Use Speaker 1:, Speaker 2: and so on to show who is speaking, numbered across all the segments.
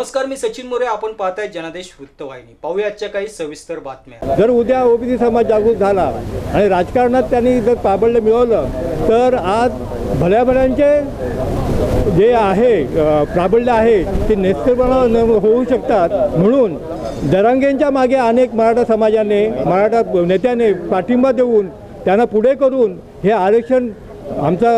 Speaker 1: नमस्कार मी सचिन मोरे. आपण पाहताय जनादेश वृत्तवाहिनी. पाहूया आजच्या काही सविस्तर बातम्या.
Speaker 2: जर उद्या ओबीसी समाज जागृत झाला आणि राजकारणात त्यांनी जर प्राबल्य मिळवलं तर आज भल्या भल्यांचे जे आहे प्राबल्य आहे ते नेतृत्वाला न होऊ शकतात. म्हणून दरांगेंच्या मागे अनेक मराठा समाजाने मराठा नेत्याने पाठिंबा देऊन त्यांना पुढे करून हे आरक्षण आमचा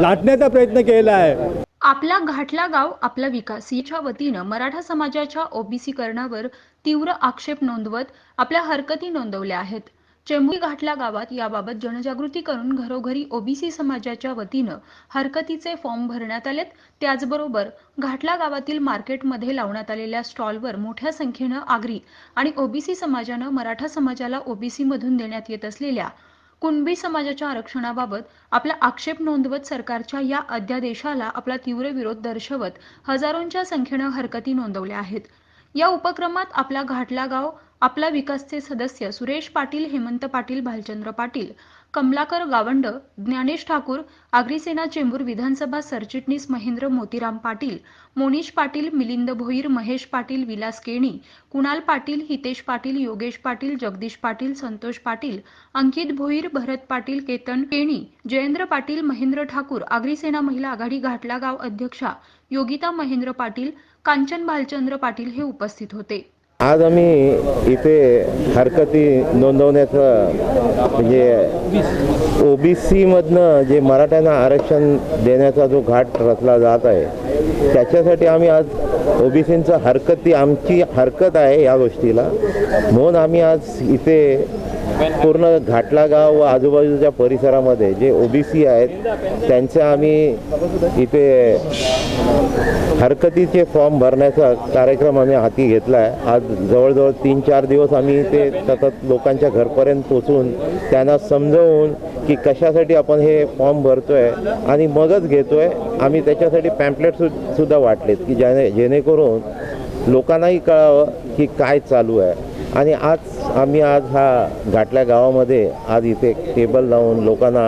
Speaker 2: लाटण्याचा प्रयत्न केला आहे.
Speaker 3: आपला घाटला गाव आपला विकास याच्या वतीनं मराठा समाजाच्या ओबीसीकरणावर तीव्र आक्षेप नोंदवत आपल्या हरकती नोंदवल्या आहेत. चेंबुरी घाटला गावात याबाबत जनजागृती करून घरोघरी ओबीसी समाजाच्या वतीनं हरकतीचे फॉर्म भरण्यात आलेत. त्याचबरोबर घाटला गावातील मार्केटमध्ये लावण्यात आलेल्या स्टॉलवर मोठ्या संख्येनं आगरी आणि ओबीसी समाजानं मराठा समाजाला ओबीसीमधून देण्यात येत असलेल्या कुणबी समाजाच्या आरक्षणाबाबत आपला आक्षेप नोंदवत सरकारच्या या अध्यादेशाला आपला तीव्र विरोध दर्शवत हजारोंच्या संख्येनं हरकती नोंदवल्या आहेत. या उपक्रमात आपला घाटला गाव आपला विकासचे सदस्य सुरेश पाटील हेमंत पाटील भालचंद्र पाटील कमलाकर गावंड ज्ञानेश ठाकूर आग्रीसेना चेंबूर विधानसभा सरचिटणीस महेंद्र मोतीराम पाटील मोनीश पाटील मिलिंद भोईर महेश पाटील विलास केणी कुणाल पाटील हितेश पाटील योगेश पाटील जगदीश पाटील संतोष पाटील अंकित भोईर भरत पाटील केतन केणी जयेंद्र पाटील महेंद्र ठाकूर आग्रीसेना महिला आघाडी घाटला गाव अध्यक्षा योगिता महेंद्र पाटील कांचन भालचंद्र पाटील हे उपस्थित होते.
Speaker 4: आज आम्ही इथे हरकती नोंदवण्याचं म्हणजे ओ बी सीमधनं जे मराठ्यांना आरक्षण देण्याचा जो घाट रचला जात आहे त्याच्यासाठी आम्ही आज ओ बी सींचं आमची हरकत आहे या गोष्टीला. म्हणून आम्ही आज इथे पूर्ण घाटला गाव व आजूबाजूच्या परिसरामध्ये जे ओ बी सी आहेत त्यांचे आम्ही इथे हरकतीचे फॉर्म भरण्याचा कार्यक्रम आम्ही हाती घेतला आहे आज जवळजवळ तीन चार दिवस आम्ही ते सतत लोकांच्या घरपर्यंत पोचून त्यांना समजवून की कशासाठी आपण हे फॉर्म भरतोय आणि मगच घेतोय. आम्ही त्याच्यासाठी पॅम्पलेट सुद्धा वाटलेत की ज्याने जेणेकरून लोकांनाही कळावं की काय चालू आहे. आणि आज आम्ही आज हा घाटल्या गावामध्ये आज इथे टेबल लावून लोकांना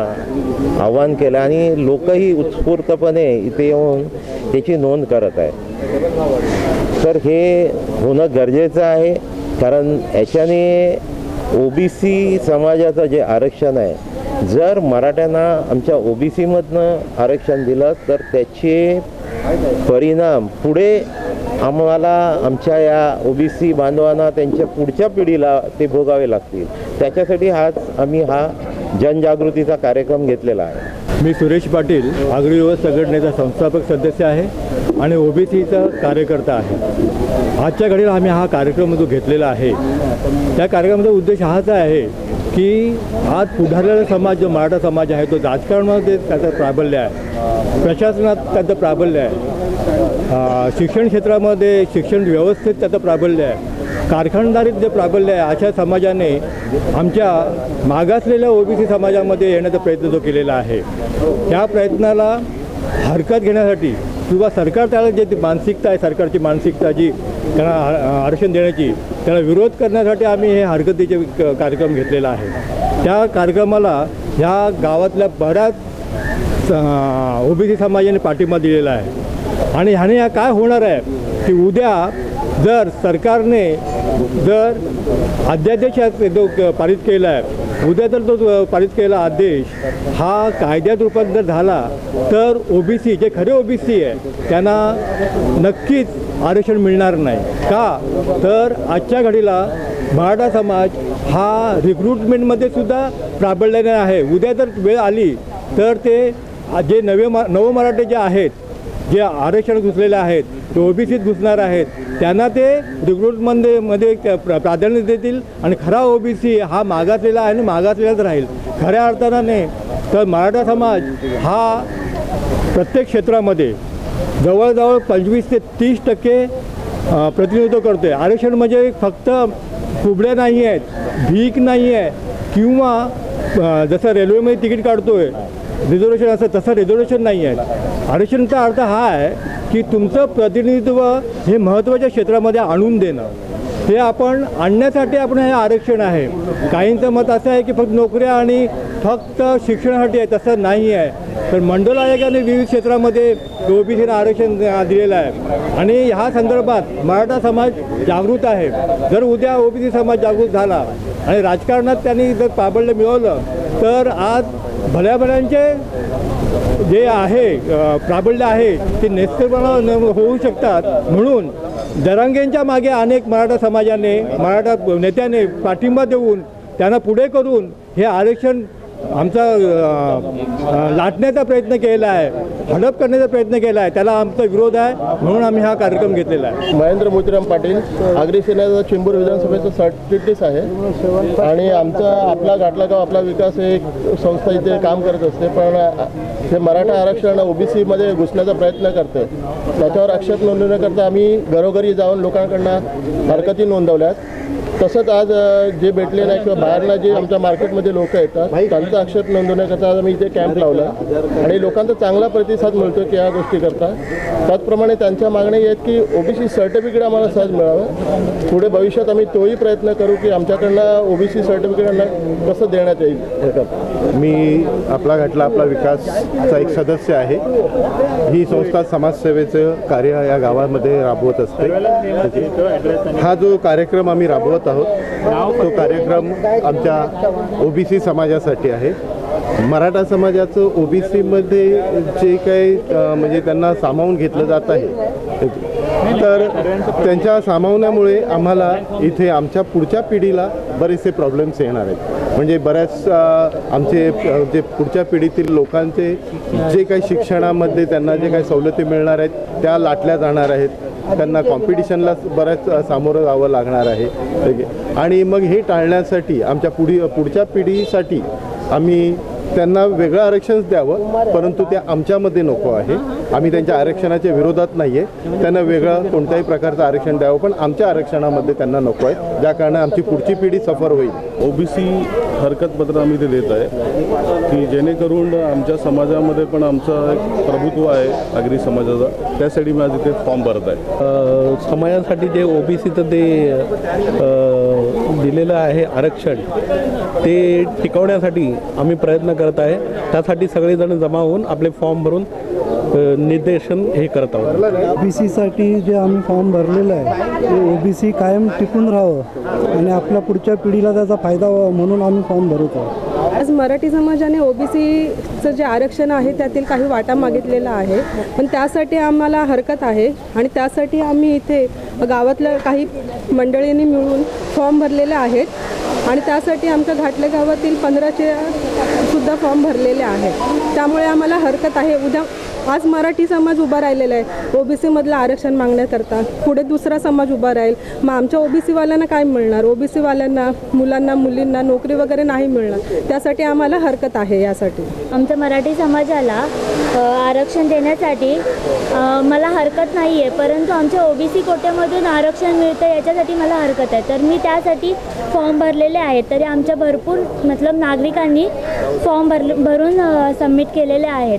Speaker 4: आव्हान केलं आणि लोकही उत्स्फूर्तपणे इथे येऊन त्याची नोंद करत आहे तर हे होणं गरजेचं आहे कारण याच्याने ओ बी सी समाजाचं जे आरक्षण आहे जर मराठ्यांना आमच्या ओ बी सीमधनं आरक्षण दिलं तर त्याचे परिणाम. पुढे आम्हाला आमच्या या ओ बी सी बांधवांना त्यांच्या पुढच्या पिढीला ते भोगावे लागतील. त्याच्यासाठी हाच आम्ही हा जनजागृतीचा कार्यक्रम घेतलेला आहे.
Speaker 2: मी सुरेश पाटील आगरी युवक संघटनेचा संस्थापक सदस्य आहे आणि ओबीसीचा कार्यकर्ता आहे. आजच्या घडीला आम्ही हा कार्यक्रम जो घेतलेला आहे त्या कार्यक्रमाचा उद्देश हाच आहे की आज पुढारलेला समाज जो मराठा समाज आहे तो राजकारणामध्ये त्याचं प्राबल्य आहे. प्रशासनात त्याचं प्राबल्य आहे. शिक्षण क्षेत्रामध्ये शिक्षण व्यवस्थेत त्याचं प्राबल्य आहे. कारखानदारीत जे प्राबल्य आहे अशा समाजाने आमच्या मागासलेल्या ओबीसी समाजामध्ये येण्याचा प्रयत्न जो केलेला आहे त्या प्रयत्नाला हरकत घेण्यासाठी किंवा सरकार त्याला जे ती मानसिकता आहे सरकारची मानसिकता जी त्यांना आरक्षण देण्याची त्याला विरोध करण्यासाठी आम्ही हे हरकतीचे क- कार्यक्रम घेतलेला आहे. त्या कार्यक्रमाला ह्या गावातल्या बऱ्याच ओबीसी समाजाने पाठिंबा दिलेला आहे. आणि ह्याने या काय होणार आहे की उद्या जर सरकारने जर अध्यादेश जो पारित केला आहे उद्या जर तो पारित केला आदेश हा कायद्यात रूपांतर जर झाला तर ओबीसी जे खरे ओबीसी आहे त्यांना नक्कीच आरक्षण मिळणार नाही. का? तर आजच्या घडीला मराठा समाज हा रिक्रुटमेंटमध्ये सुद्धा प्राबल्याने आहे. उद्या जर वेळ आली तर ते जे नवे मा नवमराठे जे आहेत जे आरक्षण घुसलेले आहेत ते ओबीसीत घुसणार आहेत त्यांना ते रिक्रुटमध्ये मध्ये प्र- प्राधान्य देतील आणि खरा ओबीसी हा मागासलेला आहे आणि मागासलेलाच राहील. खऱ्या अर्थाने तर मराठा समाज हा प्रत्येक क्षेत्रामध्ये जवळजवळ पंचवीस ते तीस टक्के प्रतिनिधित्व करतो आहे आरक्षण म्हणजे फक्त कुबड्या नाही आहेत भीक नाही आहे किंवा जसं रेल्वेमध्ये तिकीट काढतो आहे रिझर्वेशन असं तसं रिझर्वेशन नाही आहे. आरक्षणाचा अर्थ हा आहे की तुमचं प्रतिनिधित्व हे महत्त्वाच्या क्षेत्रामध्ये आणून देणं. ते आपण आणण्यासाठी आपण हे आरक्षण आहे. काहींचं मत असं आहे की फक्त नोकऱ्या आणि फक्त शिक्षणासाठी आहे तसं नाही आहे. तर मंडल आयोगाने विविध क्षेत्रामध्ये ओबीसीला आरक्षण दिलेलं आहे. आणि ह्या संदर्भात मराठा समाज जागृत आहे. जर उद्या ओबीसी समाज जागृत झाला आणि राजकारणात त्यांनी जर प्राबल्य मिळवलं तर आज भल्या भल्यांचे जे आहे प्राबल्य आहे ते नेस्तरपणा न होऊ शकतात. म्हणून दरांगेंच्या मागे अनेक मराठा समाजाने मराठा नेत्याने पाठिंबा देऊन त्यांना पुढे करून हे आरक्षण आमचा लाटण्याचा प्रयत्न केला आहे हडप करण्याचा प्रयत्न केला आहे त्याला आमचा विरोध आहे म्हणून आम्ही हा कार्यक्रम घेतलेला आहे.
Speaker 5: महेंद्र मोतीराम पाटील आगरी सेनेचा चेंबूर विधानसभेचा सरचिटणीस आहे. आणि आमचा आपला घाटला गाव आपला विकास हे एक संस्था इथे काम करत असते पण हे मराठा आरक्षण ओबीसीमध्ये घुसण्याचा प्रयत्न करते. त्याच्यावर आक्षेप नोंदवण्याकरता आम्ही घरोघरी जाऊन लोकांकडनं हरकती नोंदवल्यात. तसंच आज जे भेटले नाही किंवा बाहेरनं जे आमच्या मार्केटमध्ये लोक येतात त्यांचा आक्षेप नोंदवण्याकरता आज आम्ही इथे कॅम्प लावला. आणि लोकांचा चांगला प्रतिसाद मिळतो की या गोष्टी करता. त्याचप्रमाणे त्यांच्या मागण्या आहेत की ओबीसी सर्टिफिकेट आम्हाला सहज मिळावं. पुढे भविष्यात आम्ही तोही प्रयत्न करू की आमच्याकडनं ओबीसी सर्टिफिकेट कसं देण्यात येईल.
Speaker 6: मी आपला घाटला आपला विकासचा एक सदस्य आहे. ही संस्था समाजसेवेचं कार्य या गावामध्ये राबवत असते. हा जो कार्यक्रम आम्ही राबवत आहोत. तो कार्यक्रम आमच्या ओबीसी समाजासाठी आहे. मराठा समाजाचं ओबीसीमध्ये जे काही म्हणजे त्यांना सामावून घेतलं जात आहे तर त्यांच्या सामावण्यामुळे आम्हाला इथे आमच्या पुढच्या पिढीला बरेचसे प्रॉब्लेम्स येणार आहेत. म्हणजे बऱ्याच आमचे जे पुढच्या पिढीतील लोकांचे जे काही शिक्षणामध्ये त्यांना जे काही सवलती मिळणार आहेत त्या लाटल्या जाणार आहेत. त्यांना कॉम्पिटिशनला बऱ्याच सामोरं जावं लागणार आहे. ठीक आहे. आणि मग हे टाळण्यासाठी आमच्या पुढी पुढच्या पिढीसाठी आम्ही त्यांना वेगळं आरक्षण द्यावं परंतु ते आमच्यामध्ये नको आहे. आम्ही त्यांच्या आरक्षणाच्या विरोधात नाही आहे त्यांना वेगळं कोणत्याही प्रकारचं आरक्षण द्यावं पण आमच्या आरक्षणामध्ये त्यांना नको आहे. ज्या कारणाने आमची पुढची पिढी सफर होईल.
Speaker 7: ओबीसी हरकतपत्र आम्ही ते देत आहे की जेणेकरून आमच्या समाजामध्ये पण आमचं एक प्रभुत्व आहे आगरी समाजाचा. त्यासाठी मी आज इथे फॉर्म भरत आहे.
Speaker 8: समाजासाठी जे ओबीसीचं ते दिलेलं आहे आरक्षण ते टिकवण्यासाठी आम्ही प्रयत्न करत आहे. त्यासाठी सगळेजण जमा होऊन आपले फॉर्म भरून निर्देशन हे करत आहोत.
Speaker 9: बी सीसाठी जे आम्ही फॉर्म भरलेलं आहे ते ओ बी सी कायम टिकून राहावं आणि आपल्या पुढच्या पिढीला त्याचा फायदा व्हावा म्हणून आम्ही फॉर्म भरत आहोत.
Speaker 10: आज मराठी समाजाने ओबीसीचं जे आरक्षण आहे त्यातील काही वाटा मागितलेला आहे. पण त्यासाठी आम्हाला हरकत आहे आणि त्यासाठी आम्ही इथे गावातल्या काही मंडळींनी मिळून फॉर्म भरलेले आहेत आणि त्यासाठी आमच्या घाटले गावातील पंधराचे सुद्धा फॉर्म भरलेले आहेत. त्यामुळे आम्हाला हरकत आहे. उद्या आज मराठी समाज उभा राहिलेला आहे. ओबीसीमधलं आरक्षण मागण्याकरता पुढे दुसरा समाज उभा राहील. मग आमच्या ओबीसीवाल्यांना काय मिळणार? ओबीसीवाल्यांना मुलांना मुलींना नोकरी वगैरे नाही मिळणार. त्यासाठी आम्हाला हरकत आहे यासाठी.
Speaker 11: आमच्या मराठी समाजाला आरक्षण देण्यासाठी मला हरकत नाही आहे परंतु आमच्या ओबीसी कोट्यामधून आरक्षण मिळतं याच्यासाठी मला हरकत आहे. तर मी त्यासाठी फॉर्म भरलेले आहेत. तरी आमच्या भरपूर मतलब नागरिकांनी फॉर्म भर भरून सबमिट केलेले आहेत.